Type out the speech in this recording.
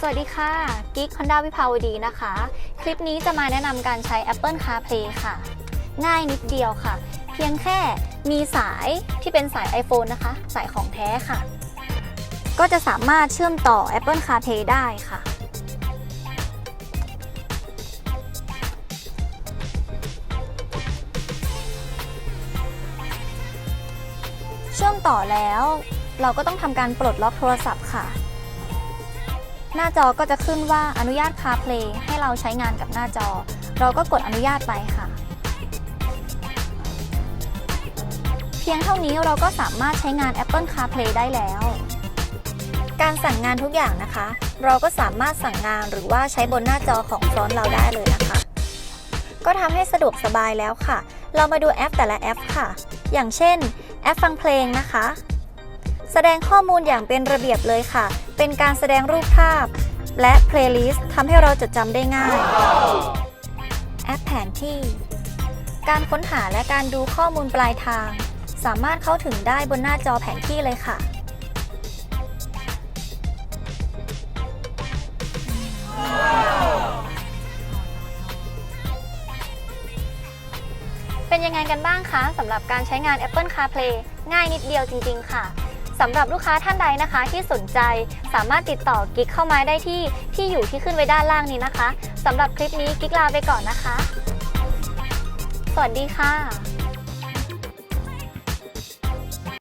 สวัสดีค่ะกิ๊ก Honda วิภาวดีนะคะ คลิปนี้จะมาแนะนำการใช้ Apple CarPlay ค่ะ ง่ายนิดเดียวค่ะ เพียงแค่มีสายที่เป็นสาย iPhone นะคะ สายของแท้ค่ะ ก็จะสามารถเชื่อมต่อ Apple CarPlay ได้ค่ะ เชื่อมต่อแล้ว เราก็ต้องทำการปลดล็อกโทรศัพท์ค่ะ หน้าจอก็จะขึ้นว่าอนุญาต CarPlay ให้เราใช้งานกับหน้าจอ เราก็กดอนุญาตไปค่ะ เพียงเท่านี้เราก็สามารถใช้งาน Apple CarPlay ได้แล้ว การสั่งงานทุกอย่างนะคะ เราก็สามารถสั่งงานหรือว่าใช้บนหน้าจอของฟรอนต์เราได้เลยนะคะ ก็ทำให้สะดวกสบายแล้วค่ะ เรามาดูแอปแต่ละแอปค่ะ อย่างเช่น แอปฟังเพลงนะคะ แสดงข้อมูลอย่างเป็นระเบียบเลยค่ะ เป็นการแสดงรูปภาพ และเพลย์ลิสต์ทำให้เราจดจำได้ง่าย แอปแผนที่ การค้นหาและการดูข้อมูลปลายทาง สามารถเข้าถึงได้บนหน้าจอแผนที่เลยค่ะ เป็นยังไงกันบ้างคะสำหรับการใช้งาน Apple CarPlay ง่ายนิดเดียวจริง ๆ ค่ะ สำหรับลูกค้าท่านใดนะคะที่สนใจสามารถติดต่อกิ๊กเข้ามาได้ที่ที่อยู่ที่ขึ้นไว้ด้านล่างนี้นะคะสำหรับคลิปนี้กิ๊กลาไปก่อนนะคะ สวัสดีค่ะ